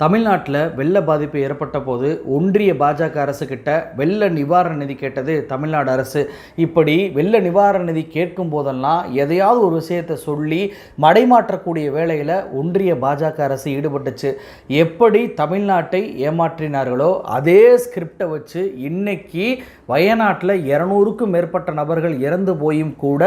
தமிழ்நாட்டில் வெள்ள பாதிப்பு ஏற்பட்ட போது ஒன்றிய பாஜக அரசு கிட்ட வெள்ள நிவாரண நிதி கேட்டது தமிழ்நாடு அரசு. இப்படி வெள்ள நிவாரண நிதி கேட்கும் போதெல்லாம் எதையாவது ஒரு விஷயத்தை சொல்லி மடைமாற்றக்கூடிய வேலையில் ஒன்றிய பாஜக அரசு ஈடுபட்டுச்சு. எப்படி தமிழ்நாட்டை ஏமாற்றினார்களோ அதே ஸ்கிரிப்டை வச்சு இன்னைக்கு வயநாட்டில் இரநூறுக்கும் மேற்பட்ட நபர்கள் இறந்து போயும் கூட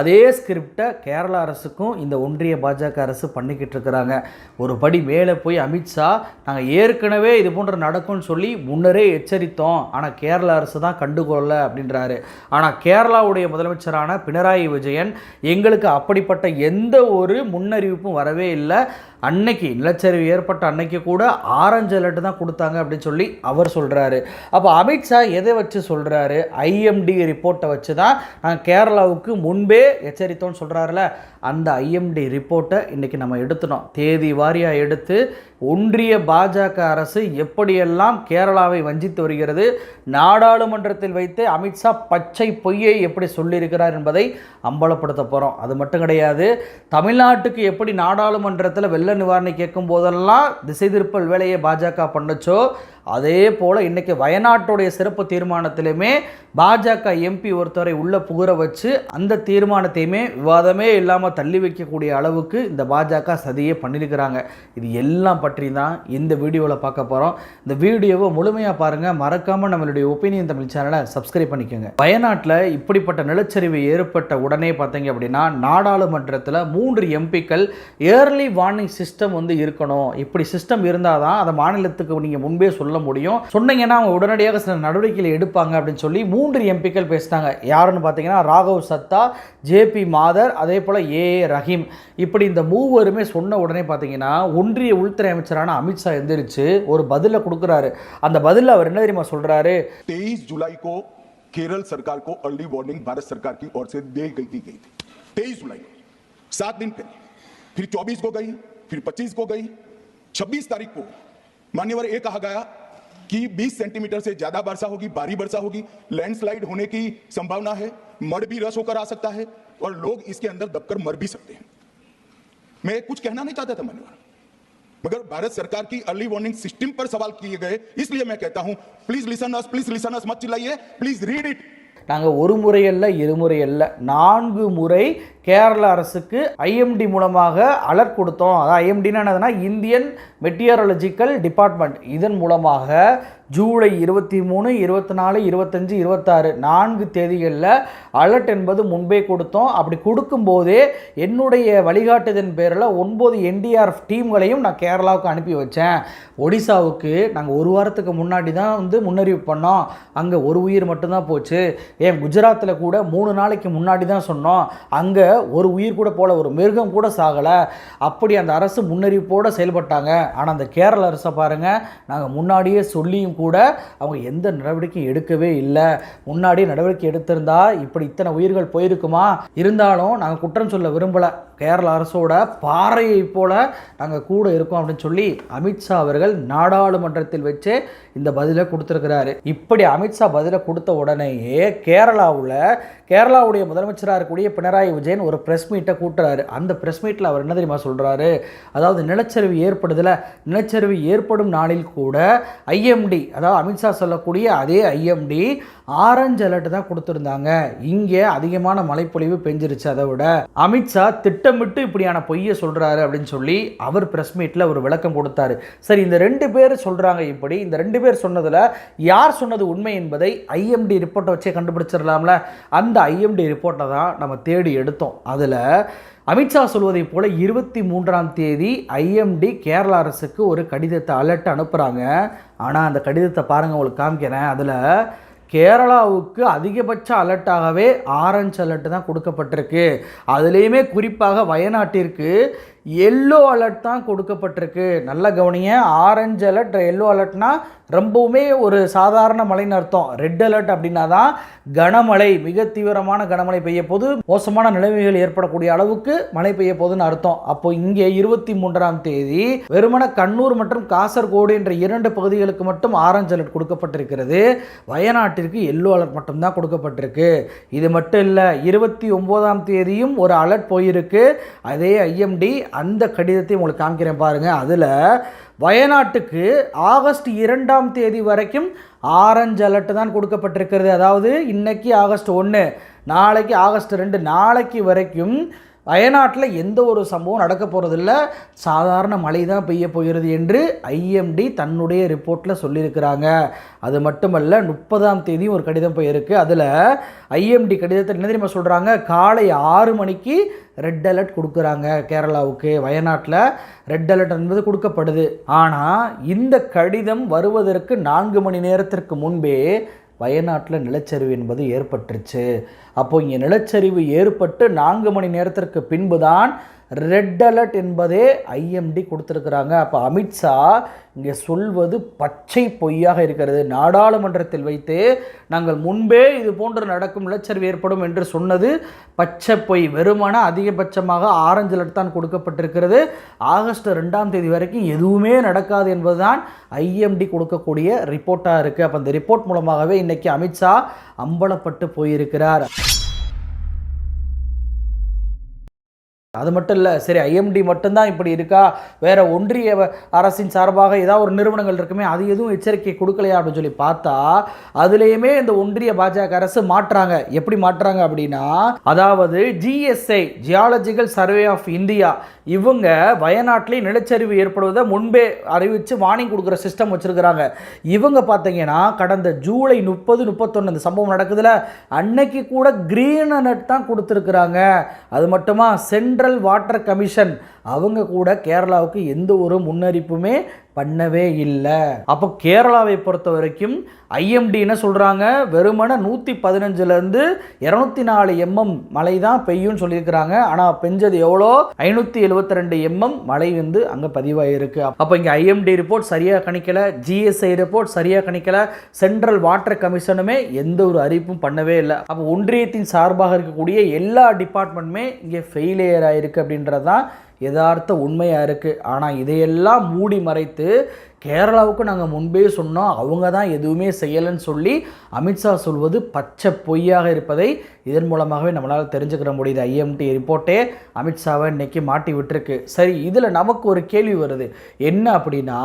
அதே ஸ்கிரிப்டை கேரளா அரசுக்கும் இந்த ஒன்றிய பாஜக அரசு பண்ணிக்கிட்டு இருக்கிறாங்க. ஒரு படி மேலே போய் அமித்ஷா நாங்கள் ஏற்கனவே இது போன்ற நடக்கும்னு சொல்லி முன்னரே எச்சரித்தோம். ஆனால் கேரள அரசு தான் கண்டுகொள்ள அப்படின்றாரு. ஆனால் கேரளாவுடைய முதலமைச்சரான பினராயி விஜயன் எங்களுக்கு அப்படிப்பட்ட எந்த ஒரு முன்னறிவிப்பும் வரவே இல்லை. அன்னைக்கு நிலச்சரிவு ஏற்பட்ட அன்னைக்கு கூட ஆரஞ்சு அலர்ட் தான் கொடுத்தாங்க அப்படின்னு சொல்லி அவர் சொல்கிறாரு அப்போ அமித்ஷா எதை வச்சு சொல்கிறாரு ஐஎம்டி ரிப்போர்ட்டை வச்சு தான் நாங்கள் கேரளாவுக்கு முன்பே எச்சரித்தோம்னு சொல்கிறாருல அந்த ஐஎம்டி ரிப்போர்ட்டை இன்றைக்கி நம்ம எடுத்துனோம் தேதி வாரியாக எடுத்து ஒன்றிய பாஜக அரசு எப்படியெல்லாம் கேரளாவை வஞ்சித்து வருகிறது? நாடாளுமன்றத்தில் வைத்து அமித்ஷா பச்சை பொய்யை எப்படி சொல்லியிருக்கிறார் என்பதை அம்பலப்படுத்த போகிறோம் அது மட்டும் கிடையாது தமிழ்நாட்டுக்கு எப்படி நாடாளுமன்றத்தில் வெள்ள நிவாரணை கேட்கும் போதெல்லாம் திசை திருப்பல் வேலையை பாஜக பண்ணுச்சோ? அதே போல் இன்றைக்கி வயநாட்டுடைய சிறப்பு தீர்மானத்திலையுமே பாஜக எம்பி ஒருத்தரை உள்ளே புகுற வச்சு அந்த தீர்மானத்தையுமே விவாதமே இல்லாமல் தள்ளி வைக்கக்கூடிய அளவுக்கு இந்த பாஜக சதியே பண்ணியிருக்கிறாங்க இது எல்லாம் பற்றி தான் இந்த வீடியோவில் பார்க்க போகிறோம் இந்த வீடியோவை முழுமையாக பாருங்கள் மறக்காமல் நம்மளுடைய ஒப்பீனியன் தமிழ் சேனலை சப்ஸ்கிரைப் பண்ணிக்கோங்க. வயநாட்டில் இப்படிப்பட்ட நிலச்சரிவு ஏற்பட்ட உடனே பார்த்தீங்க அப்படின்னா நாடாளுமன்றத்தில் மூன்று எம்பிக்கள் ஏர்லி வார்னிங் சிஸ்டம் வந்து இருக்கணும். இப்படி சிஸ்டம் இருந்தால் தான் அதை மாநிலத்துக்கு நீங்கள் முன்பே சொல்ல முடியும் சொன்னீங்கன்னா அவங்க உடனடியாக சில நடவடிக்கைகளை எடுப்பாங்க அப்படின்னு சொல்லி மூன்று எம்பிக்கள் பேசினாங்க யாருன்னு பார்த்தீங்கன்னா ராகவ் சத்தா ஜேபி மாதர் அதே போல் ஏ ஏ ரஹீம் இப்படி இந்த மூவருமே சொன்ன உடனே பார்த்தீங்கன்னா ஒன்றிய உள்துறை அமைச்சரான அமித்ஷா எந்திரிச்சு ஒரு பதிலை கொடுக்குறாரு அந்த பதிலில் அவர் என்ன தெரியுமா சொல்கிறாரு तेईस जुलाई को केरल सरकार को अर्ली वार्निंग भारत सरकार की ओर से दे गई दी गई थी तेईस जुलाई को सात दिन पहले फिर चौबीस को गई फिर पच्चीस को गई छब्बीस तारीख को मान्यवर ये कहा गया कि 20 सेंटीमीटर से ज्यादा वर्षा होगी भारी वर्षा होगी लैंडस्लाइड होने की संभावना है मड भी रस होकर आ सकता है और लोग इसके अंदर दबकर मर भी सकते हैं मैं कुछ कहना नहीं चाहता था मान्यवर मगर भारत सरकार की अर्ली वार्निंग सिस्टम पर सवाल किए गए इसलिए मैं कहता हूं please listen us please listen us मत चिल्लाइए प्लीज रीड इट நாங்கள் ஒரு முறை அல்ல இருமுறை அல்ல நான்கு முறை கேரள அரசுக்கு ஐஎம்டி மூலமாக அலர்ட் கொடுத்தோம். அதாவது ஐஎம்டினா என்னதுன்னா இந்தியன் மெட்டியரலஜிக்கல் டிபார்ட்மெண்ட். இதன் மூலமாக ஜூலை இருபத்தி மூணு இருபத்தி நாலு இருபத்தஞ்சு இருபத்தாறு நான்கு தேதிகளில் அலர்ட் என்பது முன்பே கொடுத்தோம். அப்படி கொடுக்கும்போதே என்னுடைய வழிகாட்டுதன் பேரில் ஒன்பது என்டிஆர்எஃப் டீம்களையும் நான் கேரளாவுக்கு அனுப்பி வச்சேன். ஒடிசாவுக்கு நாங்கள் ஒரு வாரத்துக்கு முன்னாடி தான் வந்து முன்னறிவிப்பு பண்ணோம். அங்கே ஒரு உயிர் மட்டும்தான் போச்சு. ஏன் குஜராத்தில் கூட மூணு நாளைக்கு முன்னாடி தான் சொன்னோம். அங்கே ஒரு உயிர் கூட போல ஒரு மிருகம் கூட சாகலை. அப்படி அந்த அரசு முன்னறிவிப்போடு செயல்பட்டாங்க. ஆனால் அந்த கேரள அரசை பாருங்கள் நாங்கள் முன்னாடியே சொல்லியும் கூட அவங்க எந்த நடவடிக்கையும் எடுக்கவே இல்லை. முன்னாடியே நடவடிக்கை எடுத்திருந்தா இப்படி இத்தனை உயிர்கள் போயிருக்குமா? இருந்தாலும் நாங்கள் குற்றம் சொல்ல விரும்பலை. கேரள அரசோட பாறையை போல நாங்கள் கூட இருக்கோம் அப்படின்னு சொல்லி அமித்ஷா அவர்கள் நாடாளுமன்றத்தில் வச்சு இந்த பதிலை கொடுத்துருக்கிறாரு. இப்படி அமித்ஷா பதிலை கொடுத்த உடனேயே கேரளாவில் கேரளாவுடைய முதலமைச்சராக இருக்கக்கூடிய பினராயி விஜயன் ஒரு ப்ரெஸ் மீட்டை கூட்டுறாரு. அந்த ப்ரெஸ் மீட்டில் அவர் என்ன தெரியுமா சொல்கிறாரு அதாவது நிலச்சரிவு ஏற்படுதில் நிலச்சரிவு ஏற்படும் நாளில் கூட ஐஎம்டி அதாவது அமித்ஷா சொல்லக்கூடிய அதே ஐஎம்டி ஆரஞ்சு அலர்ட் தான் கொடுத்துருந்தாங்க. இங்கே அதிகமான மழைப்பொழிவு பெஞ்சிருச்சு அதை விட. அமித்ஷா திட்டமிட்டு இப்படியான பொய்யை சொல்கிறாரு அப்படின்னு சொல்லி அவர் ப்ரெஸ் மீட்டில் ஒரு விளக்கம் கொடுத்தாரு. சரி இந்த ரெண்டு பேர் சொல்கிறாங்க இப்படி. இந்த ரெண்டு பேர் சொன்னதில் யார் சொன்னது உண்மை என்பதை ஐஎம்டி ரிப்போர்ட்டை வச்சே கண்டுபிடிச்சிடலாம்ல. அந்த ஐஎம்டி ரிப்போர்ட்டை தான் நம்ம தேடி எடுத்தோம். அதில் அமித்ஷா சொல்வதைப் போல இருபத்தி மூன்றாம் தேதி ஐஎம்டி கேரள அரசுக்கு ஒரு கடிதத்தை அலர்ட் அனுப்புகிறாங்க ஆனால் அந்த கடிதத்தை பாருங்கள் உங்களுக்கு காமிக்கிறேன். அதில் கேரளாவுக்கு அதிகபட்ச அலர்ட்டாகவே ஆரஞ்சு அலர்ட் தான் கொடுக்கப்பட்டிருக்கு. அதுலேயுமே குறிப்பாக வயநாட்டிற்கு எல்லோ அலர்ட் தான் கொடுக்கப்பட்டிருக்கு. நல்ல கவனிங்க. ஆரஞ்சு அலர்ட் எல்லோ அலர்ட்னா ரொம்பவுமே ஒரு சாதாரண மழைன்னு அர்த்தம். ரெட் அலர்ட் அப்படின்னா தான் கனமழை மிக தீவிரமான கனமழை பெய்ய போது மோசமான நிலைமைகள் ஏற்படக்கூடிய அளவுக்கு மழை பெய்ய போதுன்னு அர்த்தம். அப்போ இங்கே இருபத்தி மூன்றாம் தேதி வெறுமன கண்ணூர் மற்றும் காசர்கோடு என்ற இரண்டு பகுதிகளுக்கு மட்டும் ஆரஞ்சு அலர்ட் கொடுக்கப்பட்டிருக்கிறது. வயநாட்டிற்கு எல்லோ அலர்ட் மட்டும்தான் கொடுக்கப்பட்டிருக்கு. இது மட்டும் இல்லை இருபத்தி ஒம்போதாம் தேதியும் ஒரு அலர்ட் போயிருக்கு. அதே ஐஎம்டி அந்த கடிதத்தை உங்களுக்கு காமிக்கிறேன் பாருங்கள் அதில் வயநாட்டுக்கு ஆகஸ்ட் இரண்டாம் தேதி வரைக்கும் ஆரஞ்சு அலர்ட் தான் கொடுக்கப்பட்டிருக்கிறது. அதாவது இன்றைக்கி ஆகஸ்ட் ஒன்று நாளைக்கு ஆகஸ்ட் ரெண்டு நாளைக்கு வரைக்கும் வயநாட்டில் எந்த ஒரு சம்பவம் நடக்க போகிறதில்ல சாதாரண மழை தான் பெய்ய போகிறது என்று ஐஎம்டி தன்னுடைய ரிப்போர்ட்டில் சொல்லியிருக்கிறாங்க. அது மட்டுமல்ல முப்பதாம் தேதி ஒரு கடிதம் போயிருக்கு. அதில் ஐஎம்டி கடிதத்தில் என்ன தெரியுமா சொல்கிறாங்க காலை ஆறு மணிக்கு ரெட் அலர்ட் கொடுக்குறாங்க கேரளாவுக்கு. வயநாட்டில் ரெட் அலர்ட் என்பது கொடுக்கப்படுது. ஆனால் இந்த கடிதம் வருவதற்கு நான்கு மணி நேரத்திற்கு முன்பே வயநாட்டில் நிலச்சரிவு என்பது ஏற்பட்டுருச்சு. அப்போ இங்கே நிலச்சரிவு ஏற்பட்டு நான்கு மணி நேரத்திற்கு பின்பு தான் ரெட் அலர்ட் என்பதே ஐஎம்டி கொடுத்துருக்குறாங்க. அப்போ அமித்ஷா இங்கே சொல்வது பச்சை பொய்யாக இருக்கிறது. நாடாளுமன்றத்தில் வைத்து நாங்கள் முன்பே இது போன்று நடக்கும் நிலச்சரிவு ஏற்படும் என்று சொன்னது பச்சை பொய். வெறுமன அதிகபட்சமாக ஆரஞ்சு அலர்ட் தான் கொடுக்கப்பட்டிருக்கிறது. ஆகஸ்ட் ரெண்டாம் தேதி வரைக்கும் எதுவுமே நடக்காது என்பதுதான் ஐஎம்டி கொடுக்கக்கூடிய ரிப்போர்ட்டாக இருக்குது அப்போ அந்த ரிப்போர்ட் மூலமாகவே இன்றைக்கி அமித்ஷா அம்பலப்பட்டு போயிருக்கிறார். அது மட்டும் இல்லை சரி ஐஎம்டி மட்டும்தான் இப்படி இருக்கா? வேற ஒன்றிய வ- அரசின் சார்பாக ஏதாவது ஒரு நிறுவனங்கள் இருக்குமே அது எதுவும் எச்சரிக்கை கொடுக்கலையா அப்படின்னு சொல்லி பார்த்தா அதுலேயுமே இந்த ஒன்றிய பாஜக அரசு மாற்றுறாங்க எப்படி மாற்றுறாங்க அப்படின்னா அதாவது GSI geological survey of India இவங்க வயநாட்டிலே நிலச்சரிவு ஏற்படுவதை முன்பே அறிவித்து வார்னிங் கொடுக்குற சிஸ்டம் வச்சுருக்கிறாங்க. இவங்க பார்த்தீங்கன்னா கடந்த ஜூலை முப்பது முப்பத்தொன்று இந்த சம்பவம் நடக்குதுல அன்னைக்கு கூட க்ரீன் அலர்ட் தான் கொடுத்துருக்குறாங்க. அது மட்டுமா சென்ட்ரல் வாட்டர் கமிஷன் அவங்க கூட கேரளாவுக்கு எந்த ஒரு முன்னறிப்புமே பண்ணவே இல்லை. அப்போ கேரளாவை பொறுத்த வரைக்கும் ஐஎம்டி என்ன சொல்கிறாங்க வெறுமனே நூற்றி பதினஞ்சுலேருந்து இரநூத்தி நாலு எம்எம் மழை தான் பெய்யும்னு சொல்லியிருக்கிறாங்க. ஆனால் பெஞ்சது எவ்வளோ? ஐநூற்றி எழுபத்தி ரெண்டு எம்எம் மழை வந்து அங்கே பதிவாகிருக்கு அப்போ இங்கே ஐஎம்டி ரிப்போர்ட் சரியாக கணிக்கலை ஜிஎஸ்ஐ ரிப்போர்ட் சரியாக கணிக்கலை சென்ட்ரல் வாட்டர் கமிஷனுமே எந்த ஒரு அறிவிப்பும் பண்ணவே இல்லை. அப்போ ஒன்றியத்தின் சார்பாக இருக்கக்கூடிய எல்லா டிபார்ட்மெண்ட்டுமே இங்கே ஃபெயிலியர் ஆகிருக்கு அப்படின்றது தான் யதார்த்த உண்மையாக இருக்குது ஆனால் இதையெல்லாம் மூடி மறைத்து கேரளாவுக்கு நாங்கள் முன்பே சொன்னோம். அவங்க தான் எதுவுமே செய்யலைன்னு சொல்லி அமித்ஷா சொல்வது பச்சை பொய்யாக இருப்பதை இதன் மூலமாகவே நம்மளால் தெரிஞ்சுக்கிற முடியுது. ஐஎம்டி ரிப்போர்ட்டே அமித்ஷாவை இன்னைக்கு மாட்டி விட்டுருக்கு. சரி இதில் நமக்கு ஒரு கேள்வி வருது. என்ன அப்படின்னா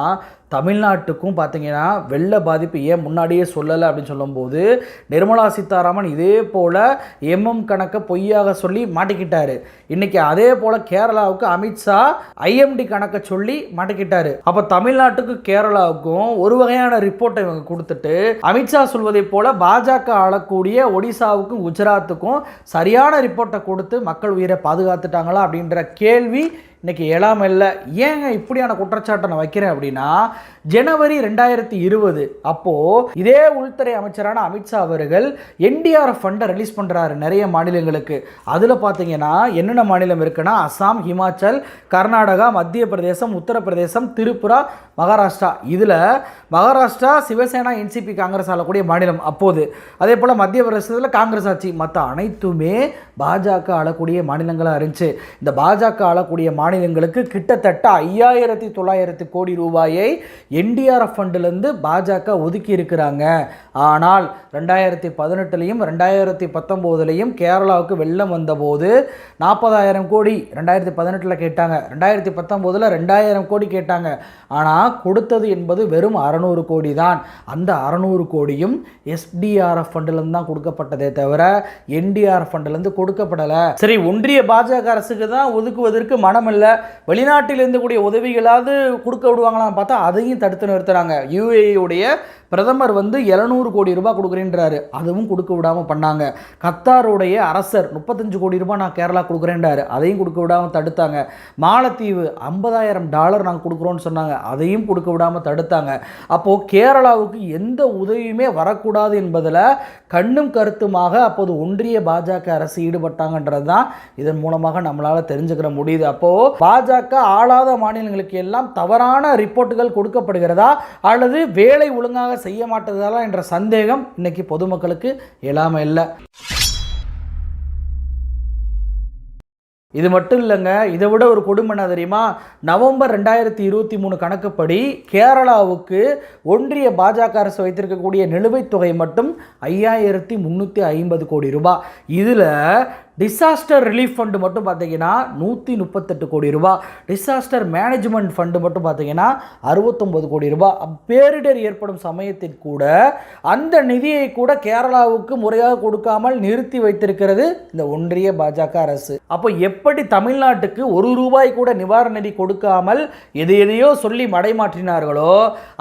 தமிழ்நாட்டுக்கும் பார்த்தீங்கன்னா வெள்ள பாதிப்பு ஏன் முன்னாடியே சொல்லலை அப்படின்னு சொல்லும்போது நிர்மலா சீதாராமன் இதே போல் எம்எம் கணக்கை பொய்யாக சொல்லி மாட்டிக்கிட்டார். இன்றைக்கி அதே போல் கேரளாவுக்கு அமித்ஷா ஐஎம்டி கணக்கை சொல்லி மாட்டிக்கிட்டார். அப்போ தமிழ்நாட்டுக்கும் கேரளாவுக்கும் ஒரு வகையான ரிப்போர்ட்டை இவங்க கொடுத்துட்டு அமித்ஷா சொல்வதை போல் பாஜக ஆளக்கூடிய ஒடிசாவுக்கும் குஜராத்துக்கும் சரியான ரிப்போர்ட்டை கொடுத்து மக்கள் உயிரை பாதுகாத்துட்டாங்களா அப்படின்ற கேள்வி இன்னைக்கு எழாம இல்லை ஏங்க இப்படியான குற்றச்சாட்டை நான் வைக்கிறேன் அப்படின்னா ஜனவரி ரெண்டாயிரத்தி இருபது அப்போது இதே உள்துறை அமைச்சரான அமித்ஷா அவர்கள் என்டிஆர்எஃப் ஃபண்டை ரிலீஸ் பண்ணுறாரு நிறைய மாநிலங்களுக்கு. அதில் பார்த்தீங்கன்னா என்னென்ன மாநிலம் இருக்குன்னா அசாம் ஹிமாச்சல் கர்நாடகா மத்திய பிரதேசம் உத்தரப்பிரதேசம் திரிபுரா மகாராஷ்டிரா. இதில் மகாராஷ்டிரா சிவசேனா என்சிபி காங்கிரஸ் ஆளக்கூடிய மாநிலம் அப்போது. அதே போல் மத்திய பிரதேசத்தில் காங்கிரஸ் ஆட்சி. மற்ற அனைத்துமே பாஜக ஆளக்கூடிய மாநிலங்களாக இருந்துச்சு. இந்த பாஜக ஆளக்கூடிய மாநிலங்களுக்கு கிட்டத்தட்ட ஐயாயிரத்தி தொள்ளாயிரத்து கோடி ரூபாயை என்டிஆர்எஃப் ஃபண்டிலிருந்து பாஜக ஒதுக்கி இருக்கிறாங்க. ஆனால் ரெண்டாயிரத்தி பதினெட்டுலையும் ரெண்டாயிரத்தி பத்தொம்போதுலையும் கேரளாவுக்கு வெள்ளம் வந்தபோது நாற்பதாயிரம் கோடி ரெண்டாயிரத்தி பதினெட்டில் கேட்டாங்க. ரெண்டாயிரத்தி பத்தொம்போதில் ரெண்டாயிரம் கோடி கேட்டாங்க. ஆனால் கொடுத்தது என்பது வெறும் அறநூறு கோடி தான். அந்த அறநூறு கோடியும் எஸ்டிஆர்எஃப் ஃபண்டிலிருந்து தான் கொடுக்கப்பட்டதே தவிர என்டிஆர்எஃப் ஃபண்டிலிருந்து கொடுக்கப்படலை. சரி ஒன்றிய பாஜக அரசுக்கு தான் ஒதுக்குவதற்கு மனமில்லை. இல்லை வெளிநாட்டில் இருந்து கூடிய உதவிகளாவது கொடுக்க விடுவாங்களான்னு பார்த்தா அதையும் தடுத்து நிறுத்துறாங்க. UAE உடைய பிரதமர் வந்து எழுநூறு கோடி ரூபாய் கொடுக்குறேன்றாரு. அதுவும் கொடுக்க விடாமல் பண்ணாங்க. கத்தாருடைய அரசர் முப்பத்தஞ்சு கோடி ரூபாய் நான் கேரளா கொடுக்குறேன்றாரு. அதையும் கொடுக்க விடாமல் தடுத்தாங்க. மாலத்தீவு ஐம்பதாயிரம் டாலர் நாங்கள் கொடுக்குறோன்னு சொன்னாங்க. அதையும் கொடுக்க விடாமல் தடுத்தாங்க. அப்போது கேரளாவுக்கு எந்த உதவியுமே வரக்கூடாது என்பதில் கண்ணும் கருத்துமாக அப்போது ஒன்றிய பாஜக அரசு ஈடுபட்டாங்கன்றது தான் இதன் மூலமாக நம்மளால் தெரிஞ்சுக்கிற முடியுது. அப்போது பாஜக ஆளாத மாநிலங்களுக்கு எல்லாம் தவறான ரிப்போர்ட்டுகள் கொடுக்கப்படுகிறதா? அல்லது வேலை ஒழுங்காக செய்ய மாட்டதாலா என்ற சந்தேகம் இன்னைக்கு பொதுமக்களுக்கு இல்லாமல் இல்லை. இது மட்டும் இல்லைங்க இதை விட ஒரு கொடுமை என்ன தெரியுமா? நவம்பர் ரெண்டாயிரத்தி இருபத்தி மூணு கணக்குப்படி கேரளாவுக்கு ஒன்றிய பாஜக அரசு வைத்திருக்கக்கூடிய நிலுவைத் தொகை மட்டும் ஐயாயிரத்தி முந்நூற்றி ஐம்பது கோடி ரூபாய் இதில் டிசாஸ்டர் ரிலீஃப் ஃபண்டு மட்டும் பார்த்தீங்கன்னா நூற்றி முப்பத்தெட்டு கோடி ரூபாய். டிசாஸ்டர் மேனேஜ்மெண்ட் ஃபண்டு மட்டும் பார்த்தீங்கன்னா அறுபத்தொம்பது கோடி ரூபாய். பேரிடர் ஏற்படும் சமயத்தில் கூட அந்த நிதியை கூட கேரளாவுக்கு முறையாக கொடுக்காமல் நிறுத்தி வைத்திருக்கிறது இந்த ஒன்றிய பாஜக அரசு. அப்போ எப்படி தமிழ்நாட்டுக்கு ஒரு ரூபாய் கூட நிவாரண நிதி கொடுக்காமல் எது எதையோ சொல்லி மடைமாற்றினார்களோ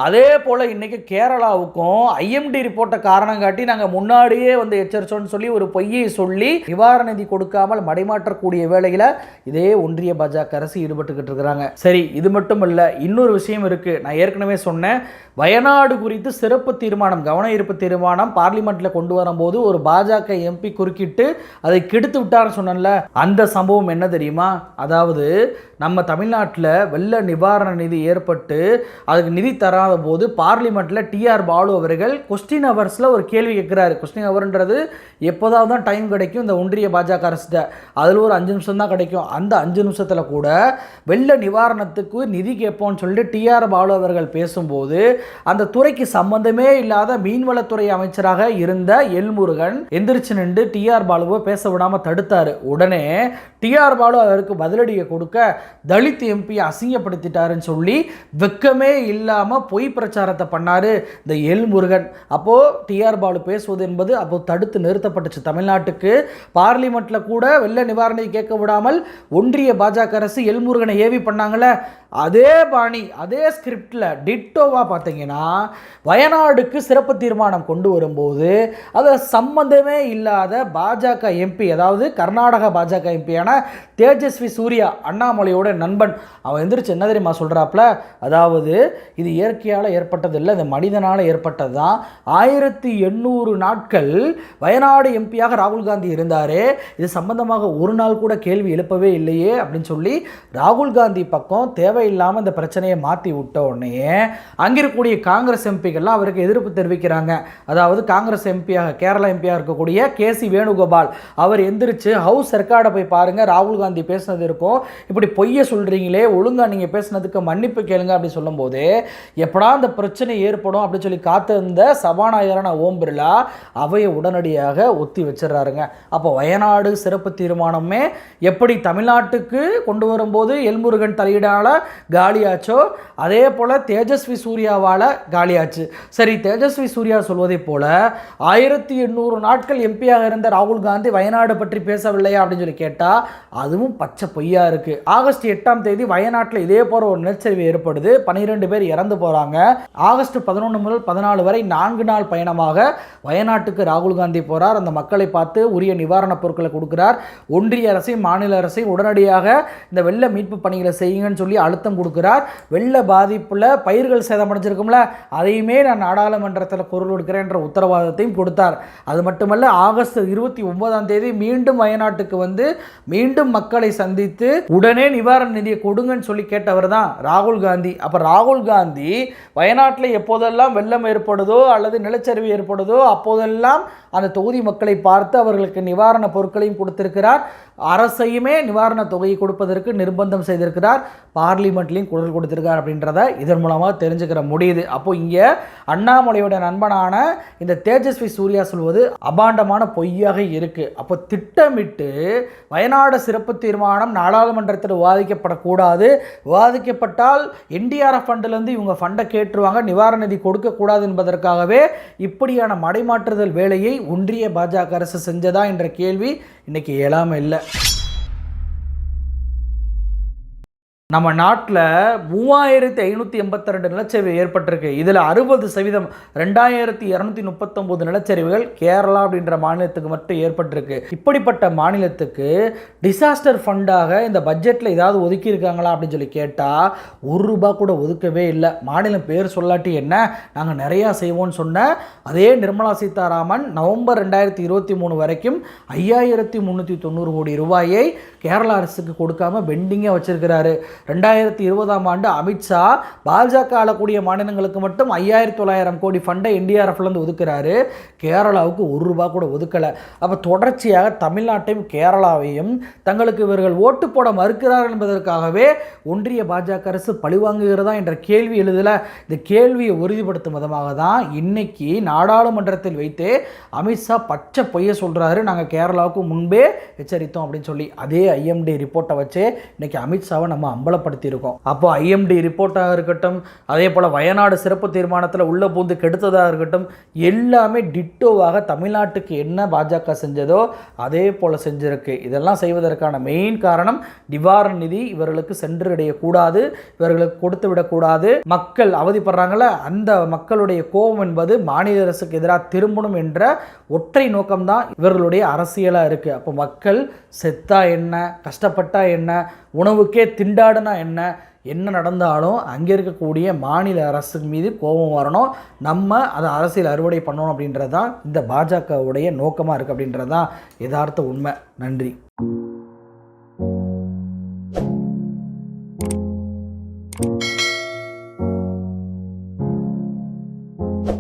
அதே போல் இன்னைக்கு கேரளாவுக்கும் ஐஎம்டி ரிப்போர்ட்டை காரணம் காட்டி நாங்கள் முன்னாடியே வந்து எச்சரிச்சோன்னு சொல்லி ஒரு பொய்யை சொல்லி நிவாரண நிதி கொடுக்காமல் மடைமாற்றக்கூடிய வேலையில் இதே ஒன்றிய பாஜக அரசு ஈடுபட்டுக்கிட்டு இருக்கிறாங்க. சரி இது மட்டும் இல்லை இன்னொரு விஷயம் இருக்குது நான் ஏற்கனவே சொன்னேன் வயநாடு குறித்து சிறப்பு தீர்மானம் கவன ஈர்ப்பு தீர்மானம் பார்லிமெண்ட்டில் கொண்டு வரும்போது ஒரு பாஜக எம்பி குறுக்கிட்டு அதை கெடுத்து விட்டார்னு சொன்னேன்ல. அந்த சம்பவம் என்ன தெரியுமா? அதாவது நம்ம தமிழ்நாட்டில் வெள்ள நிவாரண நிதி ஏற்பட்டு அதுக்கு நிதி தராத போது பார்லிமெண்ட்டில் டிஆர் பாலு அவர்கள் கொஸ்டின் அவர்ஸில் ஒரு கேள்வி கேட்குறாரு. கொஸ்டின் அவர்ன்றது எப்போதாவது தான் டைம் கிடைக்கும். இந்த ஒன்றிய பாஜக அரசிட்ட அதில் ஒரு அஞ்சு நிமிஷம் தான் கிடைக்கும். அந்த அஞ்சு நிமிஷத்தில் கூட வெள்ள நிவாரணத்துக்கு நிதி கேட்போம்னு சொல்லிட்டு டிஆர் பாலு அவர்கள் பேசும்போது அந்த துறைக்கு சம்பந்தமே இல்லாத மீன்வளத்துறை அமைச்சராக இருந்த எல்முருகன் எந்திரிச்சு நின்று டிஆர் பாலுவை பேச விடாமல் தடுத்தார். உடனே டிஆர் பாலு அதற்கு பதிலடியை கொடுக்க தலித் எம்பி அசிங்கப்படுத்திட்டாருன்னு சொல்லி வெக்கமே இல்லாமல் பொய் பிரச்சாரத்தை பண்ணார் இந்த எல் முருகன். அப்போது டிஆர் பாலு பேசுவது என்பது அப்போது தடுத்து நிறுத்தப்பட்டுச்சு. தமிழ்நாட்டுக்கு பார்லிமெண்ட்டில் கூட வெள்ள நிவாரணை கேட்க விடாமல் ஒன்றிய பாஜக அரசு எல் முருகனை ஏவி பண்ணாங்களே? அதே பாணி அதே ஸ்கிரிப்டில் டிட்டோவாக பார்த்தீங்கன்னா வயநாடுக்கு சிறப்பு தீர்மானம் கொண்டு வரும்போது அதை சம்பந்தமே இல்லாத பாஜக எம்பி அதாவது கர்நாடக பாஜக எம்பியான தேஜஸ்வி சூர்யா அண்ணாமலையோட நண்பன். அவன் எந்திரிச்சு என்ன தெரியுமா சொல்கிறாப்புல அதாவது இது இயற்கையால் ஏற்பட்டது இல்லை மனிதனால் ஏற்பட்டது தான் ஆயிரத்தி எண்ணூறு நாட்கள் வயநாடு எம்பியாக ராகுல் காந்தி இருந்தார். இது சம்பந்தமாக ஒரு நாள் கூட கேள்வி எழுப்பவே இல்லையே அப்படின்னு சொல்லி ராகுல் காந்தி பக்கம் தேவையில்லாமல் இந்த பிரச்சனையை மாற்றி விட்ட உடனே அங்கே இருக்கக்கூடிய காங்கிரஸ் எம்பிகள்லாம் அவருக்கு எதிர்ப்பு தெரிவிக்கிறாங்க. அதாவது காங்கிரஸ் எம்பியாக கேரளா எம்பியாக இருக்கக்கூடிய கே சி வேணுகோபால். அவர் எந்திரிச்சு ஹவுஸ் ரெக்கார்டை போய் பாருங்க ராகுல் காந்தி பேசினது இருக்கும். இப்படி பொய்யை சொல்கிறீங்களே ஒழுங்கா நீங்கள் பேசினதுக்கு மன்னிப்பு கேளுங்க அப்படி சொல்லும்போது எப்படா அந்த பிரச்சனை ஏற்படும் அப்படின்னு சொல்லி காத்திருந்த சபாநாயகரான ஓம் பிர்லா அவையை உடனடியாக ஒத்தி வச்சிடறாருங்க. அப்போ வயநாடு சிறப்பு தீர்மானமே எப்படி தமிழ்நாட்டுக்கு கொண்டு வரும்போது எல்முருகன் தலையீடால் காலியாச்சோ அதே போல் தேஜஸ்வி சூர்யாவால் காலியாச்சு. சரி தேஜஸ்வி சூர்யா சொல்வதைப் போல ஆயிரத்தி எண்ணூறு நாட்கள் எம்பியாக இருந்த ராகுல் காந்தி வயநாடு பற்றி பேசவில்லையா அப்படின்னு சொல்லி கேட்டால் அதுவும் பச்சை பொய்யா இருக்கு. ஆகஸ்ட் எட்டாம் தேதி வயநாட்டில் இதே போல ஒரு நிலச்சரிவு ஏற்படுது. பன்னிரெண்டு பேர் இறந்து போறாங்க. ஆகஸ்ட் பதினொன்று முதல் பதினாலு வரை நான்கு நாள் பயணமாக வயநாட்டுக்கு ராகுல் காந்தி போறார். அந்த மக்களை பார்த்து உரிய நிவாரணப் பொருட்களை கொடுக்கிறார். ஒன்றிய அரசையும் மாநில அரசையும் உடனடியாக இந்த வெள்ள மீட்பு பணிகளை செய்யுங்கன்னு சொல்லி அழுத்தம் கொடுக்கிறார். வெள்ள பாதிப்புல பயிர்கள் சேதமடைஞ்சிருக்கும்ல அதையுமே நான் நாடாளுமன்றத்தில் குரல் கொடுக்கிறேன்ற உத்தரவாதத்தையும் கொடுத்தார். அது மட்டுமல்ல ஆகஸ்ட் இருபத்தி ஒன்பதாம் தேதி மீண்டும் வயநாட்டுக்கு வந்து மீண்டும் மக்கள் மக்களை சந்தித்து உடனே நிவாரண நிதியை கொடுங்கன்னு சொல்லி கேட்டவர் தான் ராகுல் காந்தி. அப்போ ராகுல் காந்தி வயநாட்டில் எப்போதெல்லாம் வெள்ளம் ஏற்படுதோ அல்லது நிலச்சரிவு ஏற்படுதோ அப்போதெல்லாம் அந்த தொகுதி மக்களை பார்த்து அவர்களுக்கு நிவாரண பொருட்களையும் கொடுத்திருக்கிறார். அரசையுமே நிவாரண தொகையை கொடுப்பதற்கு நிர்பந்தம் செய்திருக்கிறார். பார்லிமெண்ட்லையும் குரல் கொடுத்திருக்கார் அப்படின்றத இதன் மூலமாக தெரிஞ்சுக்கிற முடியுது. அப்போ இங்கே அண்ணாமலையோட நண்பனான இந்த தேஜஸ்வி சூர்யா சொல்வது அபாண்டமான பொய்யாக இருக்கு. அப்போ திட்டமிட்டு வயநாடு சிறப்பு தீர்மானம் நாடாளுமன்றத்தில் விவாதிக்கப்படக்கூடாது விவாதிக்கப்பட்டால் என்டிஆர்எஃப் ஃபண்டிலேருந்து இவங்க ஃபண்டை கேட்டுருவாங்க. நிவாரண நிதி கொடுக்கக்கூடாது என்பதற்காகவே இப்படியான மடைமாற்றுதல் வேலையை ஒன்றிய பாஜக அரசு செஞ்சதா என்ற கேள்வி இன்றைக்கி இயலாமல் இல்லை. நம்ம நாட்டில் மூவாயிரத்தி ஐநூற்றி எண்பத்தி ரெண்டு நிலச்சரிவு ஏற்பட்டிருக்கு. இதில் அறுபது சதவீதம் ரெண்டாயிரத்தி இரநூத்தி முப்பத்தொம்போது நிலச்சரிவுகள் கேரளா அப்படின்ற மாநிலத்துக்கு மட்டும் ஏற்பட்டிருக்கு. இப்படிப்பட்ட மாநிலத்துக்கு டிசாஸ்டர் ஃபண்டாக இந்த பட்ஜெட்டில் ஏதாவது ஒதுக்கியிருக்காங்களா அப்படின்னு சொல்லி கேட்டால் ஒரு ரூபா கூட ஒதுக்கவே இல்லை. மாநிலம் பேர் சொல்லாட்டி என்ன? நாங்கள் நிறையா செய்வோம்னு சொன்ன அதே நிர்மலா சீதாராமன் நவம்பர் ரெண்டாயிரத்தி இருபத்தி மூணு வரைக்கும் ஐயாயிரத்தி முந்நூற்றி தொண்ணூறு கோடி ரூபாயை கேரளா அரசுக்கு கொடுக்காம பெண்டிங்காக வச்சுருக்கிறாரு. ரெண்டாயிரத்தி இருபதாம் ஆண்டு அமித்ஷா பாஜக ஆளக்கூடிய மாநிலங்களுக்கு மட்டும் ஐயாயிரத்தி தொள்ளாயிரம் கோடி ஃபண்டை என்டிஆர்எஃப்லேருந்து ஒதுக்குறாரு. கேரளாவுக்கு ஒரு ரூபா கூட ஒதுக்கலை. அப்போ தொடர்ச்சியாக தமிழ்நாட்டையும் கேரளாவையும் தங்களுக்கு இவர்கள் ஓட்டு போட மறுக்கிறார்கள் என்பதற்காகவே ஒன்றிய பாஜக அரசு பழிவாங்குகிறதா என்ற கேள்வி எழுதல. இந்த கேள்வியை உறுதிப்படுத்தும் விதமாக தான் இன்னைக்கு நாடாளுமன்றத்தில் வைத்தே அமித்ஷா பச்சை பொய்ய சொல்கிறாரு நாங்கள் கேரளாவுக்கு முன்பே எச்சரித்தோம் அப்படின்னு சொல்லி அதே ஐஎம்டி ரிப்போர்ட்டை வச்சு இன்னைக்கு அமித்ஷாவை நம்ம அம்பலப்படுத்தியிருக்கோம் அப்போ ஐஎம்டி ரிப்போர்ட்டாக இருக்கட்டும் அதே போல் வயநாடு சிறப்பு தீர்மானத்தில் உள்ள பூந்து கெடுத்ததாக இருக்கட்டும் எல்லாமே டிட்டோவாக தமிழ்நாட்டுக்கு என்ன பாஜக செஞ்சதோ அதே போல் செஞ்சிருக்கு. இதெல்லாம் செய்வதற்கான மெயின் காரணம் நிவாரண நிதி இவர்களுக்கு சென்றடையக்கூடாது இவர்களுக்கு கொடுத்து விடக்கூடாது. மக்கள் அவதிப்படுறாங்களே அந்த மக்களுடைய கோபம் என்பது மாநில அரசுக்கு எதிராக திரும்பணும் என்ற ஒற்றை நோக்கம்தான் இவர்களுடைய அரசியலாக இருக்குது அப்போ மக்கள் செத்தா என்ன கஷ்டப்பட்டா என்ன உணவுக்கே திண்டாடுனா என்ன? என்ன நடந்தாலும் அங்கே இருக்கக்கூடிய மாநில அரசு மீது கோபம் வரணும். நம்ம அதை அரசியல் அறுவடை பண்ணணும் அப்படின்றது தான் இந்த பாஜகவுடைய நோக்கமாக இருக்குது அப்படின்றது தான் யதார்த்த உண்மை. நன்றி.